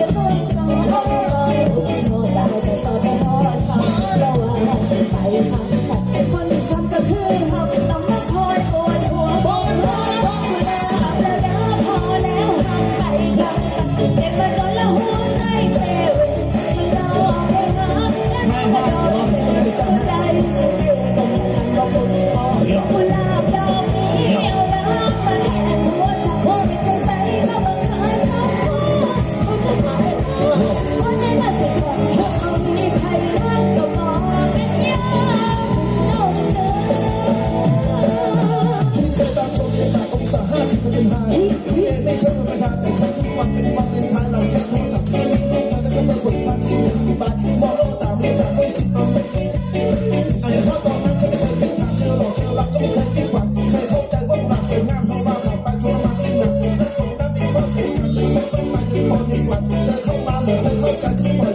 จ สิบเป็นไฮพี่เองไม่ช่ธรรมดาแต่ฉันทุกวันเป็นวันเป็นทายเราแค่โทรศัพท์ที่ไม่ต้องการแล้วก็เป็นบทพันที่ดีบานมองโลกตามไม่ตามไม่สิบเอาไม่อันนี้เพราะตอนนั้นฉันไม่เคยคิดทางเธอหลอกเธอรักก็ไม่เคยคิดหวังเคยเข้าใจว่ารักสวยงามเท่าเราผ่านไปทรมานยิ่งหนักแต่ของนั้นมีข้อสียกันเธอไม่ต้องไปตอนนี้วันเธอเข้ามาเหมือนเธอเข้าใจฉันปล่อย